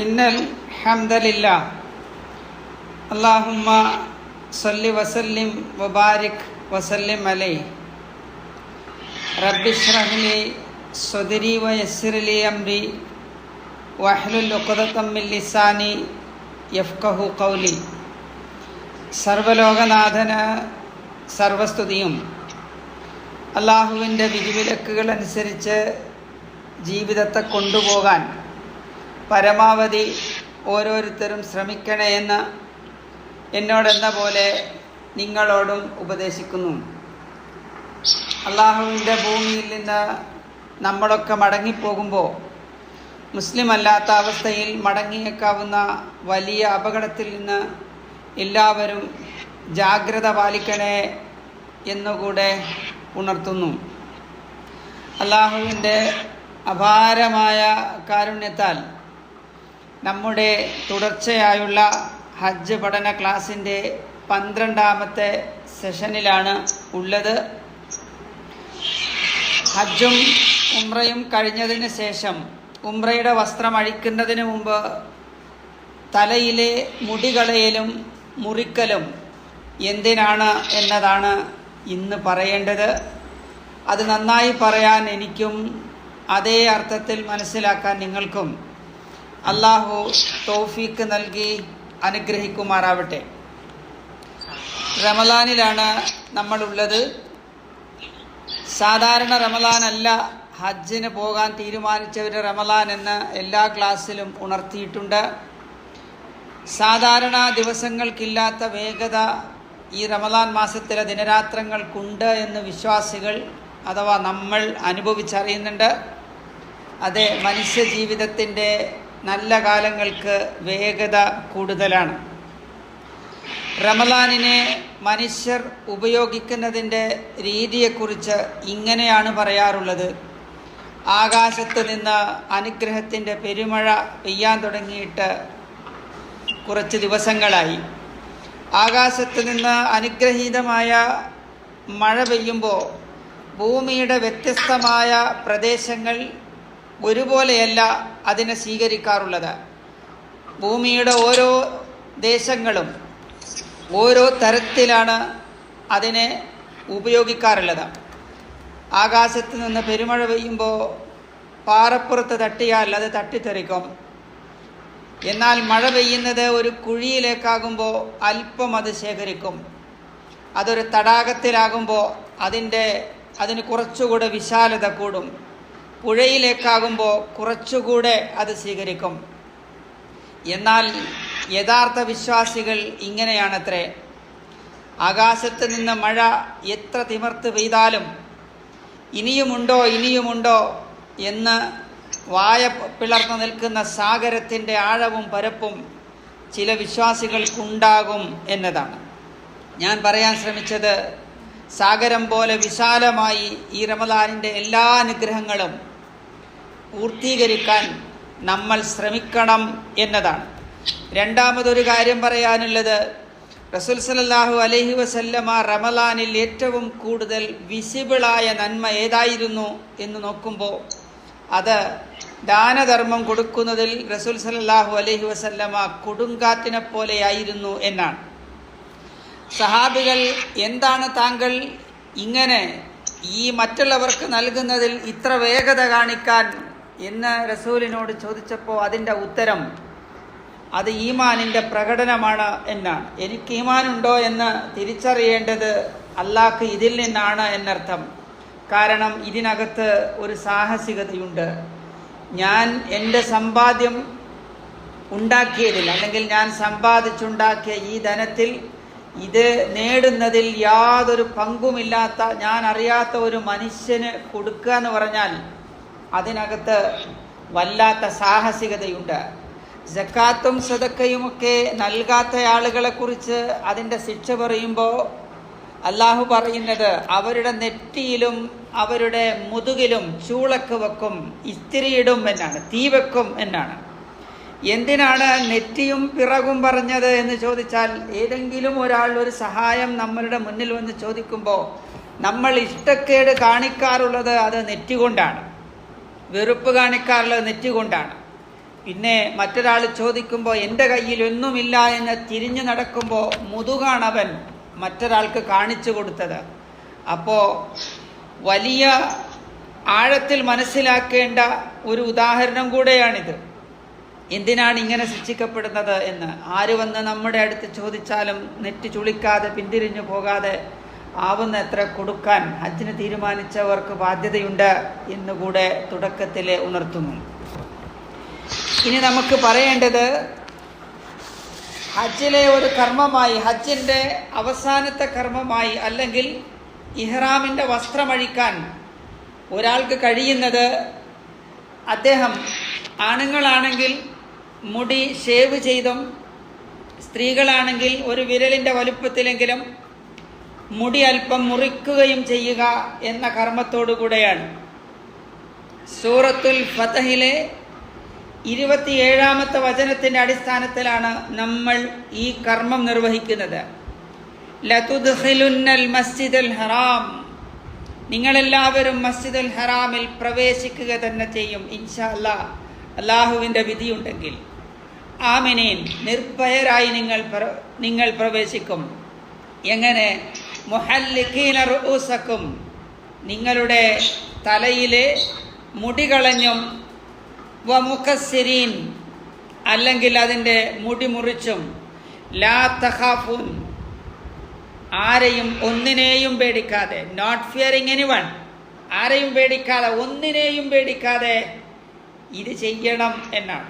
ഇന്നൽ ഹംദലില്ല അള്ളാഹുമ്മ സല്ലി വസല്ലിം വബാരിക് വസല്ലിം അലൈ റബ്ബിഷ്റഹ്ലി സ്വദരി വയസ്സിറലി അംരി. വഹ്ലുൽ ഉഖദത്തമ്മിൽ ലിസാനി യഫ്കഹു കൗലി സർവലോകനാഥന് സർവസ്തുതിയും അള്ളാഹുവിന്റെ വിധിവിലക്കുകൾ അനുസരിച്ച് ജീവിതത്തെ കൊണ്ടുപോകാൻ പരമാവധി ഓരോരുത്തരും ശ്രമിക്കണേ എന്ന് എന്നോടെന്ന പോലെ നിങ്ങളോടും ഉപദേശിക്കുന്നു. അള്ളാഹുവിന്റെ ഭൂമിയിൽ നിന്ന് നമ്മളൊക്കെ മടങ്ങിപ്പോകുമ്പോൾ മുസ്ലിം അല്ലാത്ത അവസ്ഥയിൽ മടങ്ങിയേക്കാവുന്ന വലിയ അപകടത്തിൽ നിന്ന് എല്ലാവരും ജാഗ്രത പാലിക്കണേ എന്നുകൂടെ ഉണർത്തുന്നു. അള്ളാഹുവിന്റെ അപാരമായ കാരുണ്യത്താൽ നമ്മുടെ തുടർച്ചയായുള്ള ഹജ്ജ് പഠന ക്ലാസിന്റെ പന്ത്രണ്ടാമത്തെ സെഷനിലാണ് ഉള്ളത്. ഹജ്ജും ഉംറയും കഴിഞ്ഞതിന് ശേഷം ഉംറയുടെ വസ്ത്രം അഴിക്കുന്നതിന് മുമ്പ് തലയിലെ മുടികളയലും മുറിക്കലും എന്തിനാണ് എന്നതാണ് ഇന്ന് പറയേണ്ടത് അത് നന്നായി പറയാൻ എനിക്കും അതേ അർത്ഥത്തിൽ മനസ്സിലാക്കാൻ നിങ്ങൾക്കും അള്ളാഹു തോഫീക്ക് നൽകി അനുഗ്രഹിക്കുമാറാവട്ടെ. റമലാനിലാണ് നമ്മളുള്ളത്. സാധാരണ റമലാനല്ല ഹജ്ജിന് പോകാൻ തീരുമാനിച്ചവർ റമലാൻ എന്ന് എല്ലാ ക്ലാസ്സിലും ഉണർത്തിയിട്ടുണ്ട്. സാധാരണ ദിവസങ്ങൾക്കില്ലാത്ത വേഗത ഈ റമദാൻ മാസത്തിലെ ദിനരാത്രങ്ങൾക്കുണ്ട് എന്ന് വിശ്വാസികൾ അഥവാ നമ്മൾ അനുഭവിച്ചറിയുന്നുണ്ട്. അതെ മനുഷ്യ ജീവിതത്തിന്റെ നല്ല കാലങ്ങൾക്ക് വേഗത കൂടുതലാണ്. റമദാനിനെ മനുഷ്യർ ഉപയോഗിക്കുന്നതിന്റെ രീതിയെക്കുറിച്ച് ഇങ്ങനെയാണ് പറയാറുള്ളത്. ആകാശത്ത് നിന്ന് അനുഗ്രഹത്തിന്റെ പെരുമഴ പെയ്യാൻ തുടങ്ങിയിട്ട് കുറച്ച് ദിവസങ്ങളായി. ആകാശത്ത് നിന്ന് അനുഗ്രഹീതമായ മഴ പെയ്യുമ്പോൾ ഭൂമിയുടെ വ്യത്യസ്തമായ പ്രദേശങ്ങൾ ഒരുപോലെയല്ല അതിനെ സ്വീകരിക്കാറുള്ളത്. ഭൂമിയുടെ ഓരോ ദേശങ്ങളും ഓരോ തരത്തിലാണ് അതിനെ ഉപയോഗിക്കാറുള്ളത്. ആകാശത്ത് നിന്ന് പെരുമഴ പെയ്യുമ്പോൾ പാറപ്പുറത്ത് തട്ടിയാൽ അത് തട്ടിത്തെറിക്കും. എന്നാൽ മഴ പെയ്യുന്നത് ഒരു കുഴിയിലേക്കാകുമ്പോൾ അല്പം അത് ശേഖരിക്കും. അതൊരു തടാകത്തിലാകുമ്പോൾ അതിന്റെ അതിന് കുറച്ചുകൂടെ വിശാലത കൂടും. പുഴയിലേക്കാകുമ്പോൾ കുറച്ചുകൂടെ അത് സ്വീകരിക്കും എന്നാൽ യഥാർത്ഥ വിശ്വാസികൾ ഇങ്ങനെയാണത്രേ. ആകാശത്ത് നിന്ന് മഴ എത്ര തിമർത്ത് പെയ്താലും ഇനിയുമുണ്ടോ ഇനിയുമുണ്ടോ എന്ന് വായ പിളർന്നു നിൽക്കുന്ന സാഗരത്തിന്റെ ആഴവും പരപ്പും ചില വിശ്വാസികൾക്കുണ്ടാകും എന്നതാണ്. ഞാൻ പറയാൻ ശ്രമിച്ചത് സാഗരം പോലെ വിശാലമായി ഈ റമദാനിന്റെ എല്ലാ അനുഗ്രഹങ്ങളും പൂർത്തീകരിക്കാൻ നമ്മൾ ശ്രമിക്കണം എന്നതാണ്. രണ്ടാമതൊരു കാര്യം പറയാനുള്ളത് റസുൽ സലല്ലാഹു അലഹി വസല്ലമ റമലാനിൽ ഏറ്റവും കൂടുതൽ വിസിബിളായ നന്മ ഏതായിരുന്നു എന്ന് നോക്കുമ്പോൾ അത് ദാനധർമ്മം കൊടുക്കുന്നതിൽ റസൂൽ സല്ലാഹു അലഹി വസല്ലമ കൊടുങ്കാറ്റിനെ പോലെയായിരുന്നു എന്നാണ്. സഹാബികൾ എന്താണ് താങ്കൾ ഇങ്ങനെ ഈ മറ്റുള്ളവർക്ക് നൽകുന്നതിൽ ഇത്ര വേഗത കാണിക്കാൻ എന്ന് റസൂലിനോട് ചോദിച്ചപ്പോൾ അതിന്റെ ഉത്തരം അത് ഈമാനിന്റെ പ്രകടനമാണ് എന്നാണ്. എനിക്ക് ഈമാനുണ്ടോ എന്ന് തിരിച്ചറിയേണ്ടത് അള്ളാഹ്ക്ക് ഇതിൽ നിന്നാണ് എന്നർത്ഥം. കാരണം ഇതിനകത്ത് ഒരു സാഹസികതയുണ്ട്. ഞാൻ എന്റെ സമ്പാദ്യം ഉണ്ടാക്കിയതിൽ അല്ലെങ്കിൽ ഞാൻ സമ്പാദിച്ചുണ്ടാക്കിയ ഈ ധനത്തിൽ ഇത് നേടുന്നതിൽ യാതൊരു പങ്കുമില്ലാത്ത ഞാൻ അറിയാത്ത ഒരു മനുഷ്യന് കൊടുക്കുക എന്ന് പറഞ്ഞാൽ അതിനകത്ത് വല്ലാത്ത സാഹസികതയുണ്ട്. ജക്കാത്തും സദക്കയുമൊക്കെ നൽകാത്ത ആളുകളെ കുറിച്ച് അതിന്റെ ശിക്ഷ പറയുമ്പോൾ അള്ളാഹു പറയുന്നത് അവരുടെ നെറ്റിയിലും അവരുടെ മുതുകിലും ചൂളക്ക് വെക്കും ഇസ്തിരിയിടും എന്നാണ് തീ വെക്കും എന്നാണ്. എന്തിനാണ് നെറ്റിയും പിറകും പറഞ്ഞത് എന്ന് ചോദിച്ചാൽ ഏതെങ്കിലും ഒരാൾ ഒരു സഹായം നമ്മളുടെ മുന്നിൽ വന്ന് ചോദിക്കുമ്പോൾ നമ്മൾ ഇഷ്ടക്കേട് കാണിക്കാറുള്ളത് അത് നെറ്റുകൊണ്ടാണ് വെറുപ്പ് കാണിക്കാറുള്ളത് നെറ്റുകൊണ്ടാണ് പിന്നെ മറ്റൊരാൾ ചോദിക്കുമ്പോൾ എന്റെ കയ്യിൽ ഒന്നുമില്ല എന്ന് തിരിഞ്ഞു നടക്കുമ്പോൾ മുതുകാണവൻ മറ്റൊരാൾക്ക് കാണിച്ചു കൊടുത്തത്. അപ്പോൾ വലിയ ആഴത്തിൽ മനസ്സിലാക്കേണ്ട ഒരു ഉദാഹരണം കൂടെയാണിത്. എന്തിനാണ് ഇങ്ങനെ ശിക്ഷിക്കപ്പെടുന്നത് എന്ന്? ആര് വന്ന് നമ്മുടെ അടുത്ത് ചോദിച്ചാലും നെറ്റ് ചുളിക്കാതെ പിന്തിരിഞ്ഞു പോകാതെ ആവുന്ന എത്ര കൊടുക്കാൻ ഹജ്ജിന് തീരുമാനിച്ചവർക്ക് ബാധ്യതയുണ്ട് എന്നുകൂടെ തുടക്കത്തിൽ ഉണർത്തുന്നു. ഇനി നമുക്ക് പറയേണ്ടത് ഹജ്ജിലെ ഒരു കർമ്മമായി ഹജ്ജിന്റെ അവസാനത്തെ കർമ്മമായി അല്ലെങ്കിൽ ഇഹ്റാമിന്റെ വസ്ത്രമഴിക്കാൻ ഒരാൾക്ക് കഴിയുന്നത് അദ്ദേഹം ആണുങ്ങളാണെങ്കിൽ മുടി ഷേവ് ചെയ്തും സ്ത്രീകളാണെങ്കിൽ ഒരു വിരലിന്റെ വലുപ്പത്തിലെങ്കിലും മുടി അല്പം മുറിക്കുകയും ചെയ്യുക എന്ന കർമ്മത്തോടുകൂടെയാണ് സൂറത്തുൽ ഫതഹിലെ ഇരുപത്തിയേഴാമത്തെ വചനത്തിന്റെ അടിസ്ഥാനത്തിലാണ് നമ്മൾ ഈ കർമ്മം നിർവഹിക്കുന്നത്. ലതുദ്ഖിലുന്നൽ മസ്ജിദുൽ ഹറാം. നിങ്ങളെല്ലാവരും മസ്ജിദുൽ ഹറാമിൽ പ്രവേശിക്കുക തന്നെ ചെയ്യും ഇൻഷാ അല്ലാ അള്ളാഹുവിന്റെ വിധിയുണ്ടെങ്കിൽ. ആമിനീൻ നിർഭയരായി നിങ്ങൾ നിങ്ങൾ പ്രവേശിക്കും. എങ്ങനെ? മുഹല്ലിഖീന നിങ്ങളുടെ തലയിലെ മുടികളഞ്ഞും മുഖസിരീൻ അല്ലെങ്കിൽ അതിന്റെ മുടി മുറിച്ചും. ലാ തഹാഫുൻ ആരെയും ഒന്നിനെയും പേടിക്കാതെ നോട്ട് ഫിയറിങ് എനി വൺ ആരെയും പേടിക്കാതെ ഒന്നിനെയും പേടിക്കാതെ ഇത് ചെയ്യണം എന്നാണ്.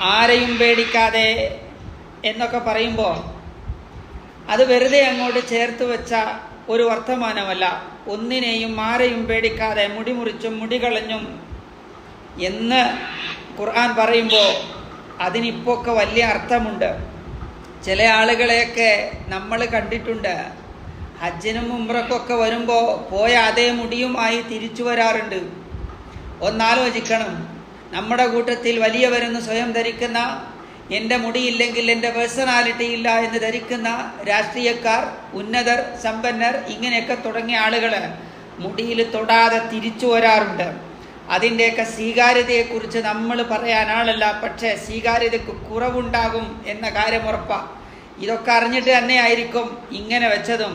ആരെയും പേടിക്കാതെ എന്നൊക്കെ പറയുമ്പോൾ അത് വെറുതെ അങ്ങോട്ട് ചേർത്ത് വെച്ച ഒരു വർത്തമാനമല്ല. ഒന്നിനെയും ആരെയും പേടിക്കാതെ മുടി മുടികളഞ്ഞും മുടി കളഞ്ഞും എന്ന് ഖുർആൻ പറയുമ്പോൾ അതിനിപ്പൊക്കെ വലിയ അർത്ഥമുണ്ട്. ചില ആളുകളെയൊക്കെ നമ്മൾ കണ്ടിട്ടുണ്ട്. ഹജ്ജിനും ഉമ്രക്കൊക്കെ വരുമ്പോൾ പോയ അതേ മുടിയുമായി തിരിച്ചു വരാറുണ്ട്. ഒന്നാലോചിക്കണം നമ്മുടെ കൂട്ടത്തിൽ വലിയവരെന്ന് സ്വയം ധരിക്കുന്ന എന്റെ മുടിയില്ലെങ്കിൽ എന്റെ പേഴ്സണാലിറ്റി ഇല്ല എന്ന് ധരിക്കുന്ന രാഷ്ട്രീയക്കാർ ഉന്നതർ സമ്പന്നർ ഇങ്ങനെയൊക്കെ തുടങ്ങിയ ആളുകൾ മുടിയിൽ തൊടാതെ തിരിച്ചു വരാറുണ്ട്. അതിന്റെയൊക്കെ സ്വീകാര്യതയെക്കുറിച്ച് നമ്മൾ പറയാൻ ആളല്ല. പക്ഷേ സ്വീകാര്യതയ്ക്ക് കുറവുണ്ടാകും എന്ന കാര്യം ഉറപ്പാ. ഇതൊക്കെ അറിഞ്ഞിട്ട് തന്നെ ആയിരിക്കും ഇങ്ങനെ വെച്ചതും.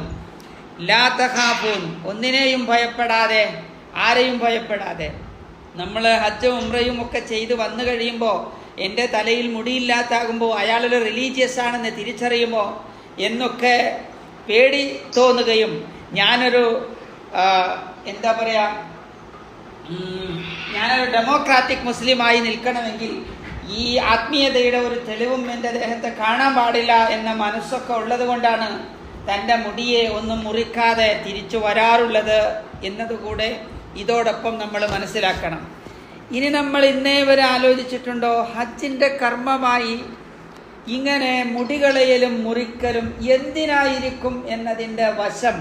ലാത്തഹാബൂൻ ഒന്നിനെയും ഭയപ്പെടാതെ ആരെയും ഭയപ്പെടാതെ. നമ്മൾ ഹജ്ജും ഉമ്രയും ഒക്കെ ചെയ്ത് വന്നു കഴിയുമ്പോൾ എന്റെ തലയിൽ മുടിയില്ലാത്താകുമ്പോൾ അയാളൊരു റിലീജിയസ് ആണെന്ന് തിരിച്ചറിയുമ്പോൾ എന്നൊക്കെ പേടി തോന്നുകയും ഞാനൊരു എന്താ പറയുക ഞാനൊരു ഡെമോക്രാറ്റിക് മുസ്ലിമായി നിൽക്കണമെങ്കിൽ ഈ ആത്മീയതയുടെ ഒരു തെളിവും എന്റെ ദേഹത്തെ കാണാൻ പാടില്ല എന്ന മനസ്സൊക്കെ ഉള്ളത് കൊണ്ടാണ് തന്റെ മുടിയെ ഒന്നും മുറിക്കാതെ തിരിച്ചു വരാറുള്ളത് എന്നതുകൂടെ ഇതോടൊപ്പം നമ്മൾ മനസ്സിലാക്കണം. ഇനി നമ്മൾ ഇന്നേ വരെ ആലോചിച്ചിട്ടുണ്ടോ? ഹജ്ജിന്റെ കർമ്മമായി ഇങ്ങനെ മുടികളയലും മുറിക്കലും എന്തിനായിരിക്കും എന്നതിന്റെ വശം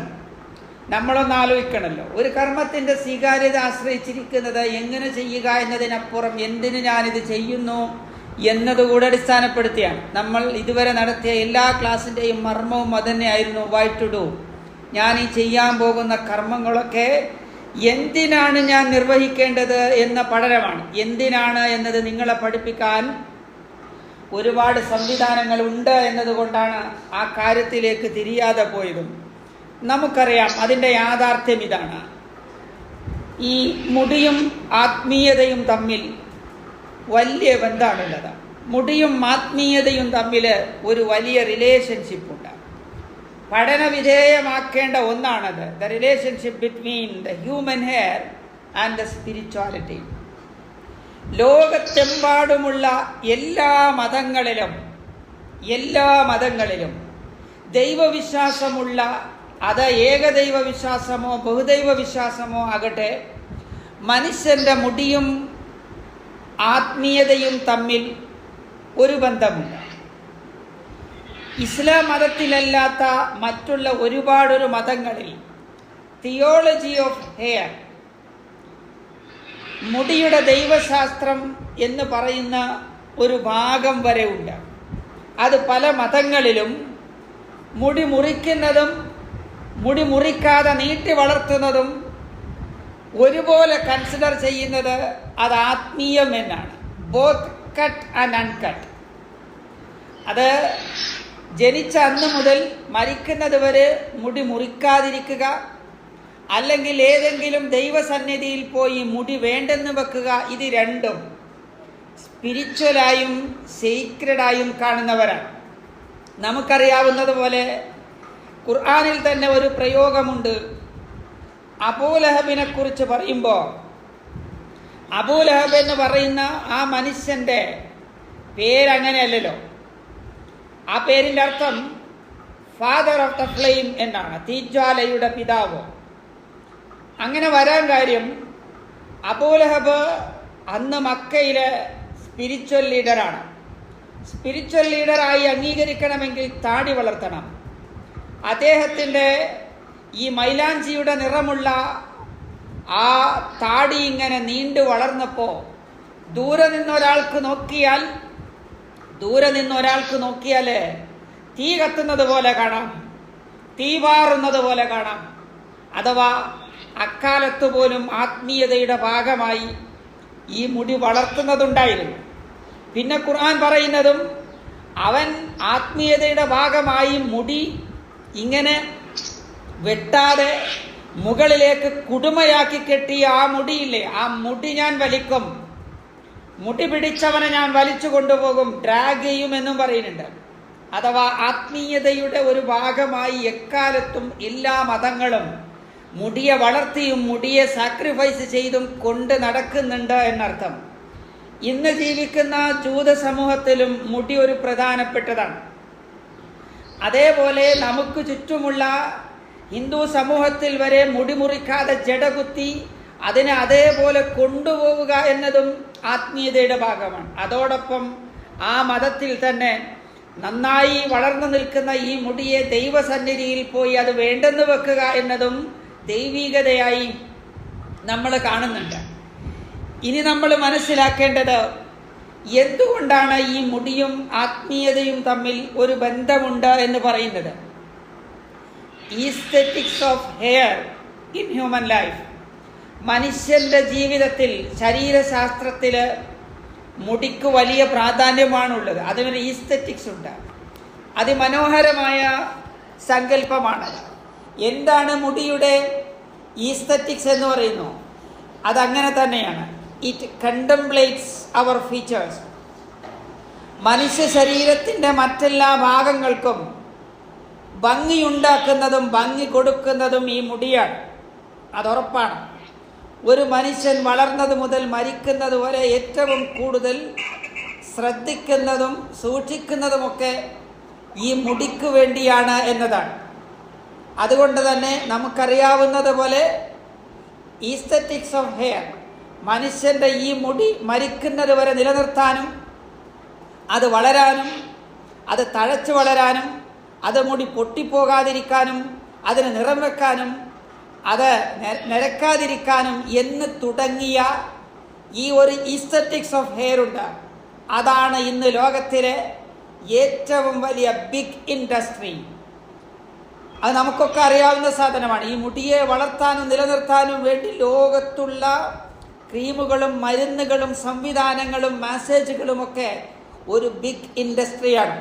നമ്മളൊന്ന് ആലോചിക്കണമല്ലോ ഒരു കർമ്മത്തിന്റെ സ്വീകാര്യത ആശ്രയിച്ചിരിക്കുന്നത് എങ്ങനെ ചെയ്യുക എന്നതിനപ്പുറം എന്തിന് ഞാനിത് ചെയ്യുന്നു എന്നതുകൂടെ അടിസ്ഥാനപ്പെടുത്തിയാണ്. നമ്മൾ ഇതുവരെ നടത്തിയ എല്ലാ ക്ലാസ്സിന്റെയും മർമ്മവും അതന്നെയായിരുന്നു. വൈ ടു ഡു ഞാൻ ഈ ചെയ്യാൻ പോകുന്ന കർമ്മങ്ങളൊക്കെ എന്തിനാണ് ഞാൻ നിർവഹിക്കേണ്ടത് എന്ന പഠനമാണ്. എന്തിനാണ് എന്നത് നിങ്ങളെ പഠിപ്പിക്കാൻ ഒരുപാട് സംവിധാനങ്ങൾ ഉണ്ട് എന്നതുകൊണ്ടാണ് ആ കാര്യത്തിലേക്ക് തിരിയാതെ പോയതും. നമുക്കറിയാം അതിന്റെ യാഥാർത്ഥ്യം ഇതാണ്. ഈ മുടിയും ആത്മീയതയും തമ്മിൽ വലിയ ബന്ധമാണുള്ളത്. മുടിയും ആത്മീയതയും തമ്മിൽ ഒരു വലിയ റിലേഷൻഷിപ്പ് ഉണ്ട്. പഠന വിധേയമാക്കേണ്ട ഒന്നാണത്. The relationship between the human hair and the spirituality ലോകത്തെമ്പാടുമുള്ള എല്ലാ മതങ്ങളിലും എല്ലാ മതങ്ങളിലും ദൈവവിശ്വാസമുള്ള അത് ഏകദൈവ വിശ്വാസമോ ബഹുദൈവ വിശ്വാസമോ ആകട്ടെ മനുഷ്യന്റെ മുടിയും ആത്മീയതയും തമ്മിൽ ഒരു ബന്ധമുണ്ട് ഇസ്ലാം മതത്തിലല്ലാത്ത മറ്റുള്ള ഒരുപാടൊരു മതങ്ങളിൽ തിയോളജി ഓഫ് ഹെയർ മുടിയുടെ ദൈവശാസ്ത്രം എന്ന് പറയുന്ന ഒരു ഭാഗം വരെ ഉണ്ട്. അത് പല മതങ്ങളിലും മുടി മുറിക്കുന്നതും മുടി മുറിക്കാതെ നീട്ടി വളർത്തുന്നതും ഒരുപോലെ കൺസിഡർ ചെയ്യുന്നത് അത് ആത്മീയം എന്നാണ്. ബോത്ത് കട്ട് ആൻഡ് അൺകട്ട് അത് ജനിച്ച അന്ന് മുതൽ മരിക്കുന്നത് വരെ മുടി മുറിക്കാതിരിക്കുക അല്ലെങ്കിൽ ഏതെങ്കിലും ദൈവസന്നിധിയിൽ പോയി മുടി വേണ്ടെന്ന് വെക്കുക ഇത് രണ്ടും സ്പിരിച്വലായും സീക്രഡായും കാണുന്നവരാണ്. നമുക്കറിയാവുന്നതുപോലെ ഖുർആാനിൽ തന്നെ ഒരു പ്രയോഗമുണ്ട്. അബൂലഹബിനെ കുറിച്ച് പറയുമ്പോൾ അബൂലഹബ് എന്ന് പറയുന്ന ആ മനുഷ്യന്റെ പേരങ്ങനെയല്ലല്ലോ. ആ പേരിന്റെ അർത്ഥം ഫാദർ ഓഫ് ദ ഫ്ലെയിം എന്നാണ് തീജ്വാലയുടെ പിതാവ്. അങ്ങനെ വരാൻ കാര്യം അബൂലഹബ് അന്ന് മക്കയിലെ സ്പിരിച്വൽ ലീഡറാണ്. സ്പിരിച്വൽ ലീഡറായി അംഗീകരിക്കണമെങ്കിൽ താടി വളർത്തണം. അദ്ദേഹത്തിന്റെ ഈ മൈലാഞ്ചിയുടെ നിറമുള്ള ആ താടി ഇങ്ങനെ നീണ്ടു വളർന്നപ്പോൾ ദൂരെ നിന്നൊരാൾക്ക് നോക്കിയാൽ ദൂരെ നിന്നൊരാൾക്ക് നോക്കിയാൽ തീ കത്തുന്നത് പോലെ കാണാം തീ പാറുന്നത് പോലെ കാണാം. അഥവാ അക്കാലത്ത് പോലും ആത്മീയതയുടെ ഭാഗമായി ഈ മുടി വളർത്തുന്നതുണ്ടായിരുന്നു. പിന്നെ ഖുർആൻ പറയുന്നതും അവൻ ആത്മീയതയുടെ ഭാഗമായി മുടി ഇങ്ങനെ വെട്ടാതെ മുകളിലേക്ക് കുടുമയാക്കി കെട്ടിയ ആ മുടിയില്ലേ ആ മുടി ഞാൻ വലിക്കും. മുടി പിടിച്ചവനെ ഞാൻ വലിച്ചു കൊണ്ടുപോകും ഡ്രാഗ് ചെയ്യും എന്നും പറയുന്നുണ്ട്. അഥവാ ആത്മീയതയുടെ ഒരു ഭാഗമായി എക്കാലത്തും എല്ലാ മതങ്ങളും മുടിയെ വളർത്തിയും മുടിയെ സാക്രിഫൈസ് ചെയ്തും കൊണ്ട് നടക്കുന്നുണ്ട് എന്നർത്ഥം. ഇന്ന് ജീവിക്കുന്ന ജൂത സമൂഹത്തിലും മുടി ഒരു പ്രധാനപ്പെട്ടതാണ്. അതേപോലെ നമുക്ക് ചുറ്റുമുള്ള ഹിന്ദു സമൂഹത്തിൽ വരെ മുടിമുറിക്കാതെ ജടകുത്തി അതിനെ അതേപോലെ കൊണ്ടുപോവുക എന്നതും ആത്മീയതയുടെ ഭാഗമാണ്. അതോടൊപ്പം ആ മതത്തിൽ തന്നെ നന്നായി വളർന്നു നിൽക്കുന്ന ഈ മുടിയെ ദൈവസന്നിധിയിൽ പോയി അത് വേണ്ടെന്ന് വെക്കുക എന്നതും ദൈവീകതയായി നമ്മൾ കാണുന്നുണ്ട്. ഇനി നമ്മൾ മനസ്സിലാക്കേണ്ടത് എന്തുകൊണ്ടാണ് ഈ മുടിയും ആത്മീയതയും തമ്മിൽ ഒരു ബന്ധമുണ്ട് എന്ന് പറയുന്നത്? Aesthetics of hair in human life മനുഷ്യന്റെ ജീവിതത്തിൽ ശരീരശാസ്ത്രത്തിൽ മുടിക്ക് വലിയ പ്രാധാന്യമാണുള്ളത്. അതിനൊരു ഈസ്തെറ്റിക്സ് ഉണ്ട്. അതിമനോഹരമായ സങ്കല്പമാണ്. എന്താണ് മുടിയുടെ ഈസ്തെറ്റിക്സ് എന്ന് പറയുന്നു? അതങ്ങനെ തന്നെയാണ്. ഇറ്റ് കണ്ടംപ്ലേറ്റ്സ് അവർ ഫീച്ചേഴ്സ് മനുഷ്യ ശരീരത്തിന്റെ മറ്റെല്ലാ ഭാഗങ്ങൾക്കും ഭംഗിയുണ്ടാക്കുന്നതും ഭംഗി കൊടുക്കുന്നതും ഈ മുടിയാണ്. അതുറപ്പാണ് ഒരു മനുഷ്യൻ വളർന്നത് മുതൽ മരിക്കുന്നത് വരെ ഏറ്റവും കൂടുതൽ ശ്രദ്ധിക്കുന്നതും സൂക്ഷിക്കുന്നതുമൊക്കെ ഈ മുടിക്ക് വേണ്ടിയാണ് എന്നതാണ്. അതുകൊണ്ട് തന്നെ നമുക്കറിയാവുന്നത് പോലെ ഈസ്തറ്റിക്സ് ഓഫ് ഹെയർ മനുഷ്യന്റെ ഈ മുടി മരിക്കുന്നത് വരെ നിലനിർത്താനും അത് വളരാനും അത് തഴച്ചു വളരാനും അത് മുടി പൊട്ടിപ്പോകാതിരിക്കാനും അതിന് നിറം വെക്കാനും അത് നിരക്കാതിരിക്കാനും എന്ന് തുടങ്ങിയ ഈ ഒരു ഈസ്തറ്റിക്സ് ഓഫ് ഹെയർ ഉണ്ട്. അതാണ് ഇന്ന് ലോകത്തിലെ ഏറ്റവും വലിയ ബിഗ് ഇൻഡസ്ട്രി അത് നമുക്കൊക്കെ അറിയാവുന്ന സാധനമാണ്. ഈ മുടിയെ വളർത്താനും നിലനിർത്താനും വേണ്ടി ലോകത്തുള്ള ക്രീമുകളും മരുന്നുകളും സംവിധാനങ്ങളും മാസേജുകളുമൊക്കെ ഒരു ബിഗ് ഇൻഡസ്ട്രിയാണ്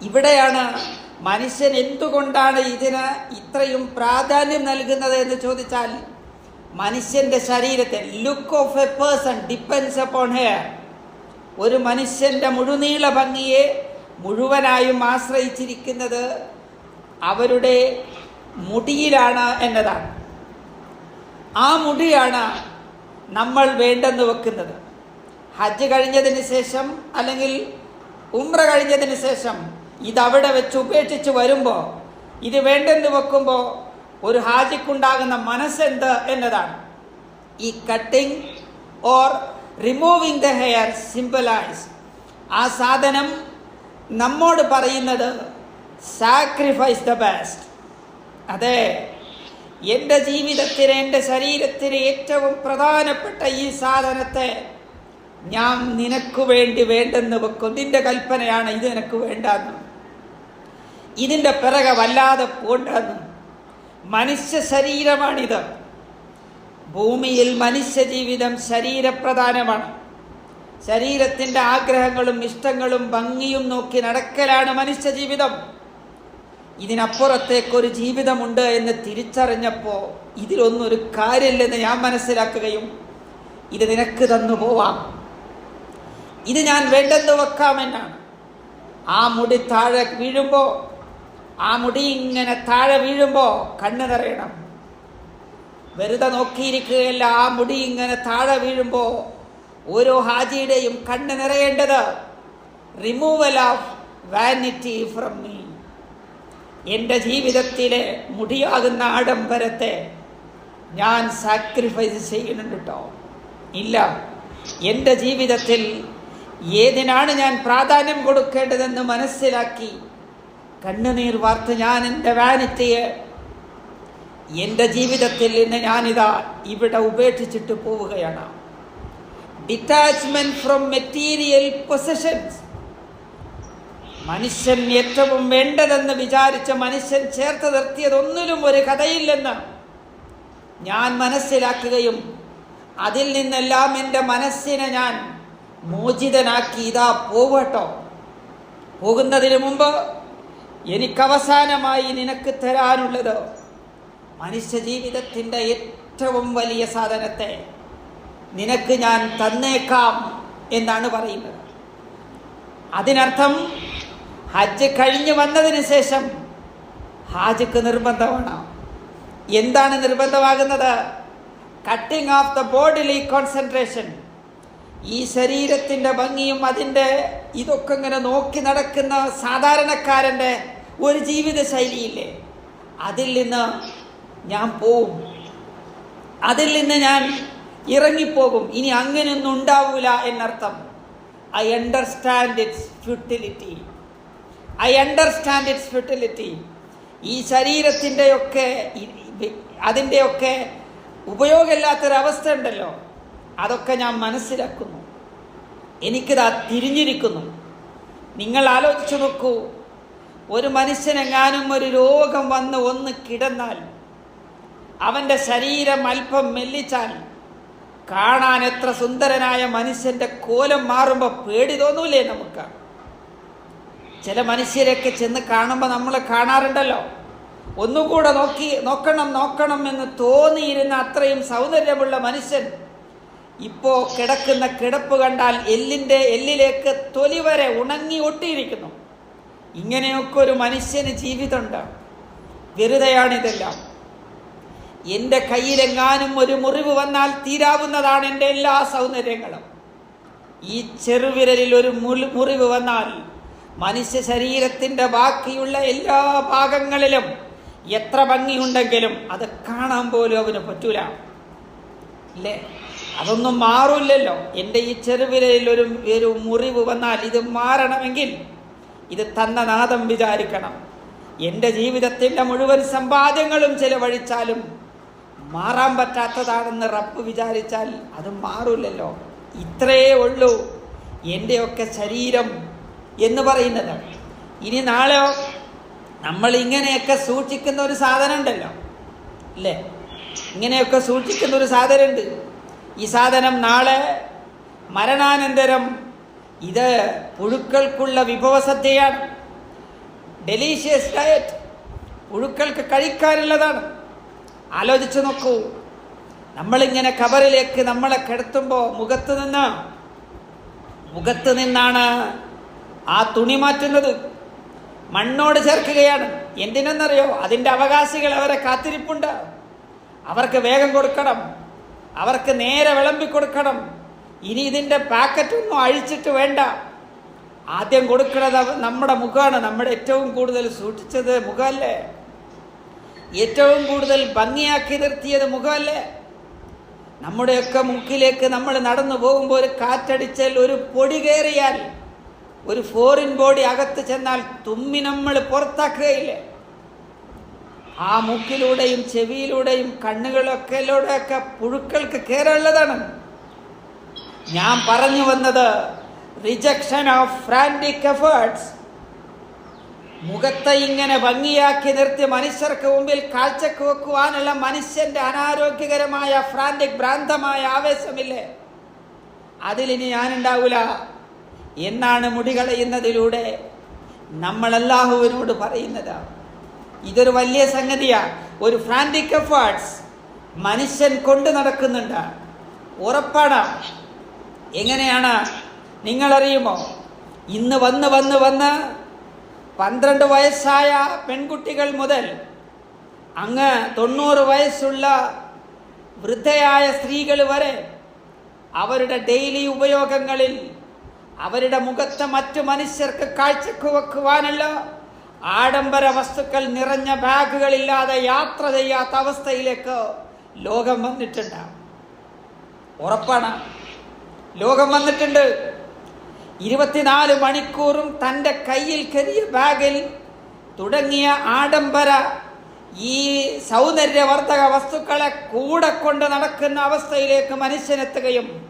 ഇവിടെയാണ് മനുഷ്യൻ എന്തുകൊണ്ടാണ് ഇതിന് ഇത്രയും പ്രാധാന്യം നൽകുന്നത് എന്ന് ചോദിച്ചാൽ മനുഷ്യന്റെ ശരീരത്തെ look of a person depends upon hair ഒരു മനുഷ്യന്റെ മുഴുനീള ഭംഗിയെ മുഴുവനായും ആശ്രയിച്ചിരിക്കുന്നത് അവരുടെ മുടിയിലാണ് എന്നതാണ്. ആ മുടിയാണ് നമ്മൾ വേണ്ടെന്ന് വെക്കുന്നത്. ഹജ്ജ് കഴിഞ്ഞതിന് ശേഷം അല്ലെങ്കിൽ ഉമ്ര കഴിഞ്ഞതിന് ശേഷം ഇതവിടെ വെച്ച് ഉപേക്ഷിച്ച് വരുമ്പോൾ ഇത് വേണ്ടെന്ന് വെക്കുമ്പോൾ ഒരു ഹാജിക്കുണ്ടാകുന്ന മനസ്സെന്ത് എന്നതാണ്. ഈ cutting or removing the hair symbolise ആ സാധനം നമ്മോട് പറയുന്നത് സാക്രിഫൈസ് ദ ബെസ്റ്റ് അതെ എന്റെ ജീവിതത്തിന് എന്റെ ശരീരത്തിന് ഏറ്റവും പ്രധാനപ്പെട്ട ഈ സാധനത്തെ ഞാൻ നിനക്ക് വേണ്ടി വേണ്ടെന്ന് വെക്കും. നിന്റെ കൽപ്പനയാണ് ഇത് നിനക്ക് വേണ്ടെന്ന്. ഇതിന്റെ പിറകെ വല്ലാതെ പോണ്ടെന്നും. മനുഷ്യ ശരീരമാണിത്. ഭൂമിയിൽ മനുഷ്യ ജീവിതം ശരീരപ്രധാനമാണ്. ശരീരത്തിന്റെ ആഗ്രഹങ്ങളും ഇഷ്ടങ്ങളും ഭംഗിയും നോക്കി നടക്കലാണ് മനുഷ്യ ജീവിതം. ഇതിനപ്പുറത്തേക്കൊരു ജീവിതമുണ്ട് എന്ന് തിരിച്ചറിഞ്ഞപ്പോൾ ഇതിലൊന്നും ഒരു കാര്യമില്ലെന്ന് ഞാൻ മനസ്സിലാക്കുകയും ഇത് നിനക്ക് തന്നു പോവാം. ഇത് ഞാൻ വേണ്ടെന്ന് വെക്കാമെന്നാണ് ആ മുടി താഴെ വീഴുമ്പോൾ ആ മുടി ഇങ്ങനെ താഴെ വീഴുമ്പോൾ കണ്ണു നിറയണം. വെറുതെ നോക്കിയിരിക്കുകയല്ല ആ മുടി ഇങ്ങനെ താഴെ വീഴുമ്പോൾ ഓരോ ഹാജിയുടെയും കണ്ണ് നിറയേണ്ടത് removal of vanity from me എന്റെ ജീവിതത്തിലെ മുടിയാകുന്ന ആഡംബരത്തെ ഞാൻ സാക്രിഫൈസ് ചെയ്യുന്നുണ്ട് കേട്ടോ ഇല്ല. എന്റെ ജീവിതത്തിൽ ഏതിനാണ് ഞാൻ പ്രാധാന്യം കൊടുക്കേണ്ടതെന്ന് മനസ്സിലാക്കി കണ്ണുനീർ വാർത്ത് ഞാൻ എന്റെ വാനിറ്റിയെ എന്റെ ജീവിതത്തിൽ നിന്ന് ഞാനിതാ ഇവിടെ ഉപേക്ഷിച്ചിട്ട് പോവുകയാണ്. ഡിറ്റാച്ച്മെന്റ് ഫ്രം മെറ്റീരിയൽ പൊസഷൻസ് മനുഷ്യൻ ഏറ്റവും വേണ്ടതെന്ന് വിചാരിച്ച മനുഷ്യൻ ചേർത്ത് നിർത്തിയതൊന്നിലും ഒരു കഥയില്ലെന്ന് ഞാൻ മനസ്സിലാക്കുകയും അതിൽ നിന്നെല്ലാം എന്റെ മനസ്സിനെ ഞാൻ മോചിതനാക്കി ഇതാ പോവട്ടോ. പോകുന്നതിന് മുമ്പ് എനിക്ക് അവസാനമായി നിനക്ക് തരാനുള്ളത് മനുഷ്യ ജീവിതത്തിന്റെ ഏറ്റവും വലിയ സാധനത്തെ നിനക്ക് ഞാൻ തന്നേക്കാം എന്നാണ് പറയുന്നത്. അതിനർത്ഥം ഹജ്ജ് കഴിഞ്ഞു വന്നതിന് ശേഷം ഹാജിക്ക് നിർബന്ധമാണ്. എന്താണ് നിർബന്ധമാകുന്നത്? Cutting of the bodily concentration ഈ ശരീരത്തിന്റെ ഭംഗിയും അതിന്റെ ഇതൊക്കെ ഇങ്ങനെ നോക്കി നടക്കുന്ന സാധാരണക്കാരന്റെ ഒരു ജീവിത ശൈലിയില്ലേ അതിൽ നിന്ന് ഞാൻ പോവും. അതിൽ നിന്ന് ഞാൻ ഇറങ്ങിപ്പോകും. ഇനി അങ്ങനെയൊന്നും ഉണ്ടാവൂല എന്നർത്ഥം. I understand its futility I understand its fertility ഈ ശരീരത്തിന്റെയൊക്കെ അതിന്റെയൊക്കെ ഉപയോഗമില്ലാത്തൊരവസ്ഥ ഉണ്ടല്ലോ അതൊക്കെ ഞാൻ മനസ്സിലാക്കുന്നു. എനിക്കിതാ തിരിഞ്ഞിരിക്കുന്നു. നിങ്ങൾ ആലോചിച്ചു നോക്കൂ. ഒരു മനുഷ്യനെങ്ങാനും ഒരു രോഗം വന്ന് ഒന്ന് കിടന്നാൽ അവന്റെ ശരീരം അല്പം മെല്ലിച്ചാൽ കാണാൻ എത്ര സുന്ദരനായ മനുഷ്യന്റെ കോലം മാറുമ്പോൾ പേടി തോന്നൂലേ നമുക്ക്? ചില മനുഷ്യരെയൊക്കെ ചെന്ന് കാണുമ്പോൾ നമ്മൾ കാണാറുണ്ടല്ലോ. ഒന്നുകൂടെ നോക്കി നോക്കണം നോക്കണം എന്ന് തോന്നിയിരുന്ന അത്രയും സൗന്ദര്യമുള്ള മനുഷ്യൻ ഇപ്പോൾ കിടക്കുന്ന കിടപ്പ് കണ്ടാൽ എല്ലിന്റെ എല്ലിലേക്ക് തൊലി വരെ ഉണങ്ങി ഒട്ടിയിരിക്കുന്നു. ഇങ്ങനെയൊക്കെ ഒരു മനുഷ്യന് ജീവിതമുണ്ട്. വെറുതെയാണിതെല്ലാം. എന്റെ കയ്യിലെങ്ങാനും ഒരു മുറിവ് വന്നാൽ തീരാവുന്നതാണ് എന്റെ എല്ലാ സൗന്ദര്യങ്ങളും. ഈ ചെറുവിരലിൽ ഒരു മുറിവ് വന്നാൽ മനുഷ്യ ശരീരത്തിന്റെ ബാക്കിയുള്ള എല്ലാ ഭാഗങ്ങളിലും എത്ര ഭംഗിയുണ്ടെങ്കിലും അത് കാണാൻ പോലും അവന് പറ്റൂല. അല്ലേ അതൊന്നും മാറില്ലല്ലോ. എന്റെ ഈ ചെറുവിരലിൽ ഒരു ഒരു മുറിവ് വന്നാൽ ഇത് മാറണമെങ്കിൽ ഇത് തന്ന നാദം വിചാരിക്കണം. എന്റെ ജീവിതത്തിന്റെ മുഴുവൻ സമ്പാദ്യങ്ങളും ചിലവഴിച്ചാലും മാറാൻ പറ്റാത്തതാണെന്ന് റബ്ബ് വിചാരിച്ചാൽ അത് മാറില്ലല്ലോ. ഇത്രയേ ഉള്ളൂ. എന്റെയൊക്കെ ശരീരം എന്ന് പറയുന്നത്. ഇനി നാളെയോ നമ്മൾ ഇങ്ങനെയൊക്കെ സൂക്ഷിക്കുന്ന ഒരു സാധനം ഉണ്ടല്ലോ അല്ലേ? ഇങ്ങനെയൊക്കെ സൂക്ഷിക്കുന്ന ഒരു സാധനമുണ്ട്. ഈ സാധനം നാളെ മരണാനന്തരം ഇത് പുഴുക്കൾക്കുള്ള വിഭവസദ്യയാണ് ഡെലീഷ്യസ് ഡയറ്റ് പുഴുക്കൾക്ക് കഴിക്കാനുള്ളതാണ്. ആലോചിച്ചു നോക്കൂ. നമ്മളിങ്ങനെ കബറിലേക്ക് നമ്മളെ കിടത്തുമ്പോൾ മുഖത്ത് നിന്ന്? മുഖത്ത് നിന്നാണ് ആ തുണി മാറ്റുന്നത് മണ്ണോട് ചേർക്കുകയാണ്. എന്തിനെന്നറിയോ? അതിന്റെ അവകാശികൾ അവരെ കാത്തിരിപ്പുണ്ട്. അവർക്ക് വേഗം കൊടുക്കണം. അവർക്ക് നേരെ വിളമ്പി കൊടുക്കണം. ഇനി ഇതിന്റെ പാക്കറ്റൊന്നും അഴിച്ചിട്ട് വേണ്ട. ആദ്യം കൊടുക്കുന്നത് നമ്മുടെ മുഖമാണ്. നമ്മുടെ ഏറ്റവും കൂടുതൽ സൂക്ഷിച്ചത് മുഖമല്ലേ? ഏറ്റവും കൂടുതൽ ഭംഗിയാക്കി നിർത്തിയത് മുഖമല്ലേ? നമ്മുടെയൊക്കെ മുക്കിലേക്ക് നമ്മൾ നടന്നു പോകുമ്പോൾ ഒരു കാറ്റടിച്ചാൽ ഒരു പൊടി കയറിയാൽ ഒരു ഫോറിൻ ബോഡി അകത്ത് ചെന്നാൽ തുമ്മി നമ്മൾ പുറത്താക്കുകയില്ലേ? ആ മൂക്കിലൂടെയും ചെവിയിലൂടെയും കണ്ണുകളൊക്കെ പുഴുക്കൾക്ക് കയറുള്ളതാണ് ഞാൻ പറഞ്ഞു വന്നത് റിജക്ഷൻ ഓഫ് ഫ്രാൻഡിക് എഫേർട്സ് മുഖത്തെ ഇങ്ങനെ ഭംഗിയാക്കി നിർത്തി മനുഷ്യർക്ക് മുമ്പിൽ കാഴ്ചക്ക് വെക്കുവാനുള്ള മനുഷ്യന്റെ അനാരോഗ്യകരമായ ഫ്രാൻഡിക് ഭ്രാന്തമായ ആവേശമില്ലേ? അതിലിനി ഞാനുണ്ടാവൂല. എന്നാണ് മുടി കളയുന്നതിലൂടെ നമ്മൾ അല്ലാഹുവിനോട് പറയുന്നത്. ഇതൊരു വലിയ സംഗതിയാണ് ഒരു ഫ്രാന്റിക് എഫേർട്സ് മനുഷ്യൻ കൊണ്ടു നടക്കുന്നുണ്ട്. ഉറപ്പാണ്. എങ്ങനെയാണ്? നിങ്ങളറിയുമോ? ഇന്ന് വന്ന് വന്ന് വന്ന് പന്ത്രണ്ട് വയസ്സായ പെൺകുട്ടികൾ മുതൽ അങ്ങ് തൊണ്ണൂറ് വയസ്സുള്ള വൃദ്ധയായ സ്ത്രീകൾ വരെ അവരുടെ ഡെയിലി ഉപയോഗങ്ങളിൽ അവരുടെ മുഖത്ത് മറ്റു മനുഷ്യർക്ക് കാഴ്ചക്ക് വെക്കുവാനല്ല. ആഡംബര വസ്തുക്കൾ നിറഞ്ഞ ബാഗുകളില്ലാതെ യാത്ര ചെയ്യാത്ത അവസ്ഥയിലേക്ക് ലോകം വന്നിട്ടുണ്ട്. ഉറപ്പാണ്. ലോകം വന്നിട്ടുണ്ട്. ഇരുപത്തിനാല് മണിക്കൂറും തന്റെ കയ്യിൽ കരിയ ബാഗിൽ തുടങ്ങിയ ആഡംബര ഈ സൗന്ദര്യവർദ്ധക വസ്തുക്കളെ കൂടെ കൊണ്ട് നടക്കുന്ന അവസ്ഥയിലേക്ക് മനുഷ്യനെത്തുകയും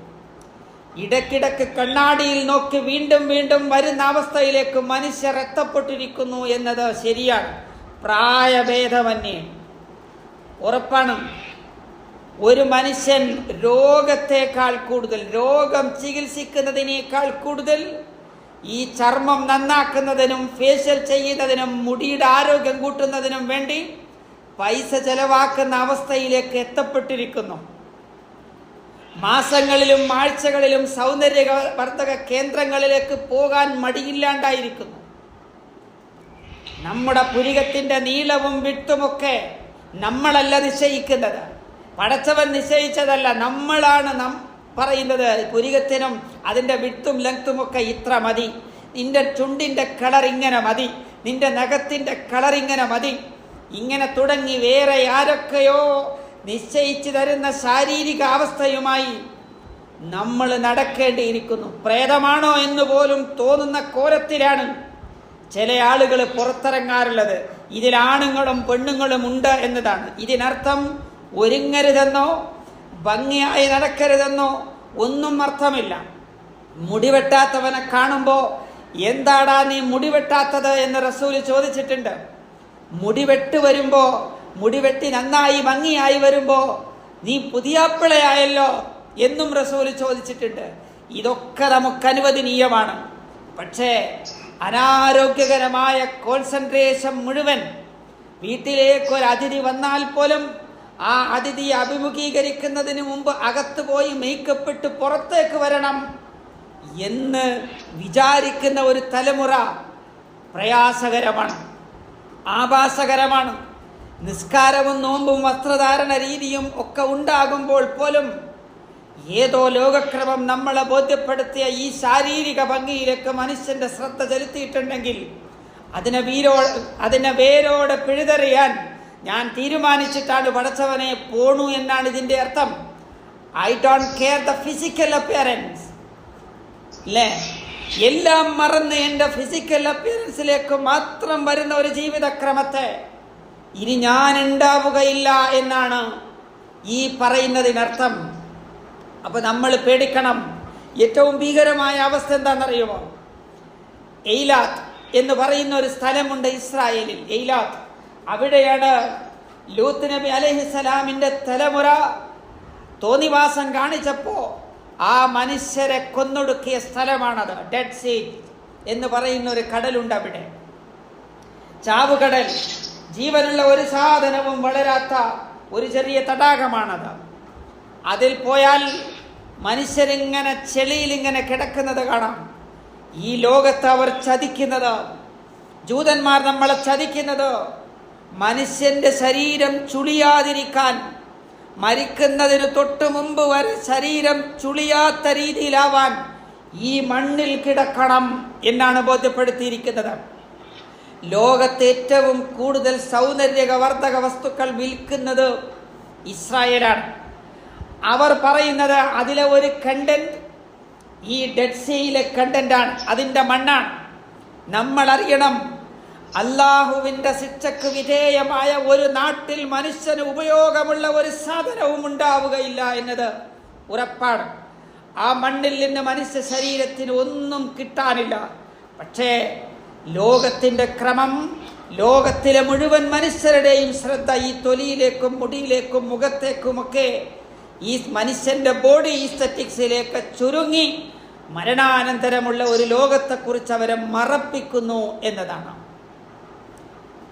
ഇടയ്ക്കിടയ്ക്ക് കണ്ണാടിയിൽ നോക്കി വീണ്ടും വീണ്ടും വരുന്ന അവസ്ഥയിലേക്ക് മനുഷ്യർ എത്തപ്പെട്ടിരിക്കുന്നു എന്നത് ശരിയാണ്. പ്രായഭേദമന്യേ. ഉറപ്പാണ്. ഒരു മനുഷ്യൻ രോഗത്തെക്കാൾ കൂടുതൽ രോഗം ചികിത്സിക്കുന്നതിനേക്കാൾ കൂടുതൽ ഈ ചർമ്മം നന്നാക്കുന്നതിനും ഫേഷ്യൽ ചെയ്യുന്നതിനും മുടിയുടെ ആരോഗ്യം കൂട്ടുന്നതിനും വേണ്ടി പൈസ ചെലവാക്കുന്ന അവസ്ഥയിലേക്ക് എത്തപ്പെട്ടിരിക്കുന്നു. മാസങ്ങളിലും ആഴ്ചകളിലും സൗന്ദര്യവർദ്ധക കേന്ദ്രങ്ങളിലേക്ക് പോകാൻ മടിയില്ലാണ്ടായിരിക്കുന്നു. നമ്മുടെ പുരികത്തിന്റെ നീളവും വിട്ടുമൊക്കെ നമ്മളല്ല നിശ്ചയിക്കുന്നത്. പടച്ചവൻ നിശ്ചയിച്ചതല്ല നമ്മളാണ് നം പറയുന്നത്. പുരികത്തിനും അതിന്റെ വിട്ടും ലെങ്ത്തും ഒക്കെ ഇത്ര മതി. നിന്റെ ചുണ്ടിന്റെ കളർ ഇങ്ങനെ മതി. നിന്റെ നഖത്തിന്റെ കളർ ഇങ്ങനെ മതി. ഇങ്ങനെ തുടങ്ങി വേറെ ആരൊക്കെയോ നിശ്ചയിച്ചു തരുന്ന ശാരീരിക അവസ്ഥയുമായി നമ്മൾ നടക്കേണ്ടിയിരിക്കുന്നു. പ്രേതമാണോ എന്ന് പോലും തോന്നുന്ന കോലത്തിലാണ് ചില ആളുകൾ പുറത്തിറങ്ങാറുള്ളത്. ഇതിൽ ആണുങ്ങളും പെണ്ണുങ്ങളും ഉണ്ട് എന്നതാണ്. ഇതിനർത്ഥം ഒരുങ്ങരുതെന്നോ ഭംഗിയായി നടക്കരുതെന്നോ ഒന്നും അർത്ഥമില്ല. മുടിവെട്ടാത്തവനെ കാണുമ്പോൾ എന്താടാ നീ മുടിവെട്ടാത്തത് എന്ന് റസൂൽ ചോദിച്ചിട്ടുണ്ട്. മുടിവെട്ട് വരുമ്പോ മുടിവെട്ടി നന്നായി ഭംഗിയായി വരുമ്പോൾ നീ പുതിയാപ്പിളയായല്ലോ എന്നും റസൂൽ ചോദിച്ചിട്ടുണ്ട്. ഇതൊക്കെ നമുക്ക് അനുവദനീയമാണ്. പക്ഷേ അനാരോഗ്യകരമായ കോൺസെൻട്രേഷൻ മുഴുവൻ വീട്ടിലേക്ക് ഒരു അതിഥി വന്നാൽ പോലും ആ അതിഥിയെ അഭിമുഖീകരിക്കുന്നതിന് മുമ്പ് അകത്ത് പോയി മേക്കപ്പ് ഇട്ട് പുറത്തേക്ക് വരണം എന്ന് വിചാരിക്കുന്ന ഒരു തലമുറ പ്രയാസകരമാണ് ആഭാസകരമാണ് നിസ്കാരവും നോമ്പും വസ്ത്രധാരണ രീതിയും ഒക്കെ ഉണ്ടാകുമ്പോൾ പോലും ഏതോ ലോകക്രമം നമ്മളെ ബോധ്യപ്പെടുത്തിയ ഈ ശാരീരിക ഭംഗിയിലേക്ക് മനുഷ്യന്റെ ശ്രദ്ധ ചെലുത്തിയിട്ടുണ്ടെങ്കിൽ അതിനെ വീരോ അതിനെ വേരോടെ പിഴുതെറിയാൻ ഞാൻ തീരുമാനിച്ചിട്ടാണ് പടച്ചവനെ പോണു എന്നാണ് ഇതിന്റെ അർത്ഥം. I don't care the physical appearance അല്ലേ എല്ലാം മറന്ന് എന്റെ ഫിസിക്കൽ അപ്പിയറൻസിലേക്ക് മാത്രം വരുന്ന ഒരു ജീവിതക്രമത്തെ ഇനി ഞാൻ ഉണ്ടാവുകയില്ല എന്നാണ് ഈ പറയുന്നതിനർത്ഥം. അപ്പൊ നമ്മൾ പേടിക്കണം. ഏറ്റവും ഭീകരമായ അവസ്ഥ എന്താണെന്നറിയുമോ? എയ്ലാത്ത് എന്ന് പറയുന്ന ഒരു സ്ഥലമുണ്ട് ഇസ്രായേലിൽ. എയ്ലാത്ത്. അവിടെയാണ് ലൂത്ത് നബി അലഹിസലാമിന്റെ തലമുറ തോന്നിവാസം കാണിച്ചപ്പോൾ ആ മനുഷ്യരെ കൊന്നൊടുക്കിയ സ്ഥലമാണത്. ഡെഡ് സീ എന്ന് പറയുന്ന ഒരു കടലുണ്ട് അവിടെ. ചാവുകടൽ. ജീവനുള്ള ഒരു സാധനവും വളരാത്ത ഒരു ചെറിയ തടാകമാണത്. അതിൽ പോയാൽ മനുഷ്യരിങ്ങനെ ചെളിയിൽ ഇങ്ങനെ കിടക്കുന്നത് കാണാം. ഈ ലോകത്ത് അവർ ചതിക്കുന്നത് ജൂതന്മാർ നമ്മളെ ചതിക്കുന്നത് മനുഷ്യന്റെ ശരീരം ചുളിയാതിരിക്കാൻ മരിക്കുന്നതിന് തൊട്ടു മുമ്പ് വരെ ശരീരം ചുളിയാത്ത രീതിയിലാവാൻ ഈ മണ്ണിൽ കിടക്കണം എന്നാണ് ബോധ്യപ്പെടുത്തിയിരിക്കുന്നത്. ലോകത്തെ ഏറ്റവും കൂടുതൽ സൗന്ദര്യവർദ്ധക വസ്തുക്കൾ വിൽക്കുന്നത് ഇസ്രായേലാണ്. അവർ പറയുന്നത് അതിലെ ഒരു കണ്ടന്റ് ഈ ഡെഡ് സീയിലെ കണ്ടന്റാണ് അതിന്റെ മണ്ണാണ്. നമ്മൾ അറിയണം അള്ളാഹുവിന്റെ ശിക്ഷക്ക് വിധേയമായ ഒരു നാട്ടിൽ മനുഷ്യന് ഉപയോഗമുള്ള ഒരു സാധനവും ഉണ്ടാവുകയില്ല എന്നത് ഉറപ്പാണ്. ആ മണ്ണിൽ നിന്ന് മനുഷ്യ ശരീരത്തിന് ഒന്നും കിട്ടാനില്ല. പക്ഷേ ലോകത്തിന്റെ ക്രമം ലോകത്തിലെ മുഴുവൻ മനുഷ്യരുടെയും ശ്രദ്ധ ഈ തൊലിയിലേക്കും മുടിയിലേക്കും മുഖത്തേക്കുമൊക്കെ ഈ മനുഷ്യന്റെ ബോഡി ഈസ്തറ്റിക്സിലേക്ക് ചുരുങ്ങി മരണാനന്തരമുള്ള ഒരു ലോകത്തെക്കുറിച്ച് അവരെ മറപ്പിക്കുന്നു എന്നതാണ്.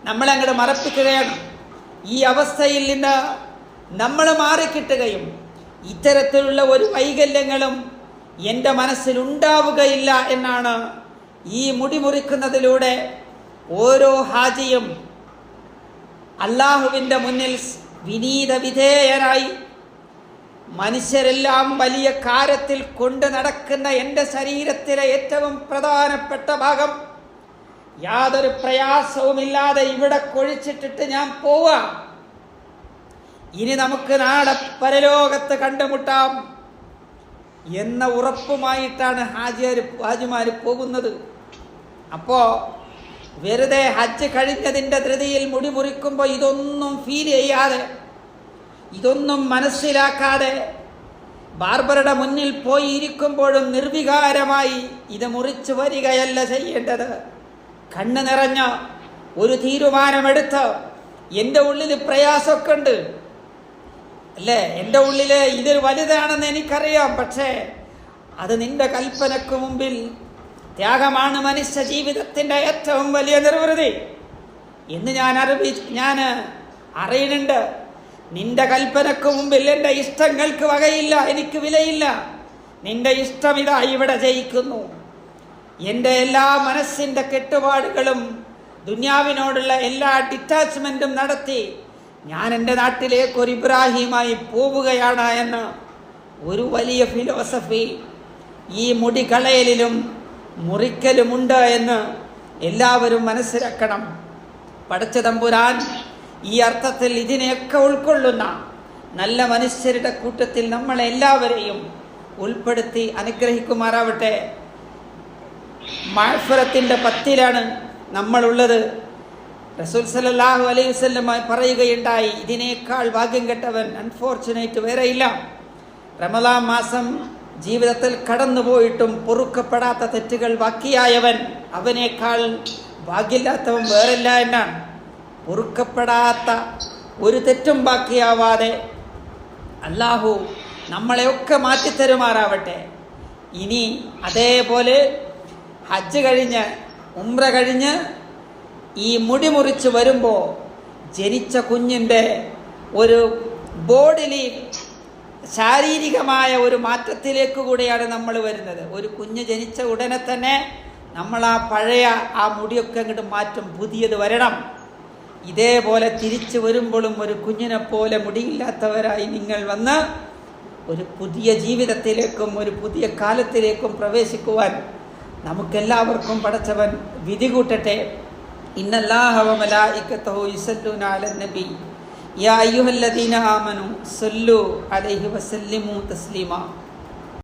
നമ്മളങ്ങോട്ട് മറപ്പിക്കുകയാണ്. ഈ അവസ്ഥയിൽ നിന്ന് നമ്മൾ മാറിക്കിട്ടുകയും ഇത്തരത്തിലുള്ള ഒരു വൈകല്യങ്ങളും എന്റെ മനസ്സിലുണ്ടാവുകയില്ല എന്നാണ് ഈ മുടി മുറിക്കുന്നതിലൂടെ ഓരോ ഹാജിയും അള്ളാഹുവിന്റെ മുന്നിൽ വിനീത വിധേയരായി മനുഷ്യരെല്ലാം വലിയ കാര്യത്തിൽ കൊണ്ട് നടക്കുന്ന എന്റെ ശരീരത്തിലെ ഏറ്റവും പ്രധാനപ്പെട്ട ഭാഗം യാതൊരു പ്രയാസവുമില്ലാതെ ഇവിടെ കൊഴിച്ചിട്ടിട്ട് ഞാൻ പോവാം. ഇനി നമുക്ക് നാളെ പരലോകത്ത് കണ്ടുമുട്ടാം. എന്ന ഉറപ്പുമായിട്ടാണ് ഹാജിയാർ ഹാജിമാർ പോകുന്നത്. അപ്പോ വെറുതെ ഹജ്ജ് കഴിഞ്ഞതിന്റെ ധൃതിയിൽ മുടി മുറിക്കുമ്പോൾ ഇതൊന്നും ഫീൽ ചെയ്യാതെ ഇതൊന്നും മനസ്സിലാക്കാതെ ബാർബറുടെ മുന്നിൽ പോയി ഇരിക്കുമ്പോഴും നിർവികാരമായി ഇത് മുറിച്ചു വരികയല്ല ചെയ്യേണ്ടത്. കണ്ണ് നിറഞ്ഞ ഒരു തീരുമാനമെടുത്ത് എന്റെ ഉള്ളിൽ പ്രയാസമൊക്കെ ഉണ്ട്. അല്ലേ? എന്റെ ഉള്ളിൽ ഇതൊരു വലുതാണെന്ന് എനിക്കറിയാം പക്ഷേ അത് നിന്റെ കൽപ്പനക്ക് മുമ്പിൽ ത്യാഗമാണ് മനുഷ്യ ജീവിതത്തിന്റെ ഏറ്റവും വലിയ നിർവൃതി. എന്ന് ഞാൻ അറിവി ഞാൻ അറിയുന്നുണ്ട്. നിന്റെ കൽപ്പനക്ക് മുമ്പിൽ എന്റെ ഇഷ്ടങ്ങൾക്ക് വകയില്ല എനിക്ക് വിലയില്ല. നിന്റെ ഇഷ്ടം ഇതാ ഇവിടെ ജയിക്കുന്നു. എന്റെ എല്ലാ മനസ്സിന്റെ കെട്ടുപാടുകളും ദുന്യാവിനോടുള്ള എല്ലാ ഡിറ്റാച്ച്മെന്റും നടത്തി ഞാൻ എന്റെ നാട്ടിലേക്ക് ഒരു ഇബ്രാഹിമായി പോവുകയാണ് എന്ന് ഒരു വലിയ ഫിലോസഫി ഈ മുടികളയലിലും മുറിക്കലുമുണ്ട് എന്ന് എല്ലാവരും മനസ്സിലാക്കണം. പഠിച്ച തമ്പുരാൻ ഈ അർത്ഥത്തിൽ ഇതിനെയൊക്കെ ഉൾക്കൊള്ളുന്ന നല്ല മനുഷ്യരുടെ കൂട്ടത്തിൽ നമ്മളെല്ലാവരെയും ഉൾപ്പെടുത്തി അനുഗ്രഹിക്കുമാറാവട്ടെ. മാഫറത്തിന്റെ പത്തിലാണ് നമ്മളുള്ളത്. റസൂൽ സല്ലല്ലാഹു അലൈഹി വസല്ലമായി പറയുകയുണ്ടായി ഇതിനേക്കാൾ ഭാഗ്യം കെട്ടവൻ അൺഫോർച്ചുനേറ്റ് വേറെയില്ല. റമദാൻ മാസം ജീവിതത്തിൽ കടന്നുപോയിട്ടും പൊറുക്കപ്പെടാത്ത തെറ്റുകൾ ബാക്കിയായവൻ അവനേക്കാൾ ഭാഗ്യമില്ലാത്തവൻ വേറെല്ല എന്നാണ്. പൊറുക്കപ്പെടാത്ത ഒരു തെറ്റും ബാക്കിയാവാതെ അല്ലാഹു നമ്മളെയൊക്കെ മാറ്റിത്തരുമാറാവട്ടെ ഇനി അതേപോലെ ഹജ്ജ് കഴിഞ്ഞ് ഉംറ കഴിഞ്ഞ് ഈ മുടി മുറിച്ച് വരുമ്പോൾ ജനിച്ച കുഞ്ഞിന്റെ ഒരു ബോഡിലി ശാരീരികമായ ഒരു മാറ്റത്തിലേക്ക് കൂടെയാണ് നമ്മൾ വരുന്നത്. ഒരു കുഞ്ഞ് ജനിച്ച ഉടനെ തന്നെ നമ്മൾ ആ പഴയ ആ മുടിയൊക്കെ അങ്ങോട്ട് മാറ്റും പുതിയത് വരണം. ഇതേപോലെ തിരിച്ചു വരുമ്പോഴും ഒരു കുഞ്ഞിനെ പോലെ മുടിയില്ലാത്തവരായി നിങ്ങൾ വന്ന് ഒരു പുതിയ ജീവിതത്തിലേക്കും ഒരു പുതിയ കാലത്തിലേക്കും പ്രവേശിക്കുവാൻ നമുക്കെല്ലാവർക്കും പഠിച്ചവൻ വിധി കൂട്ടട്ടെ. തസ്ലീമ.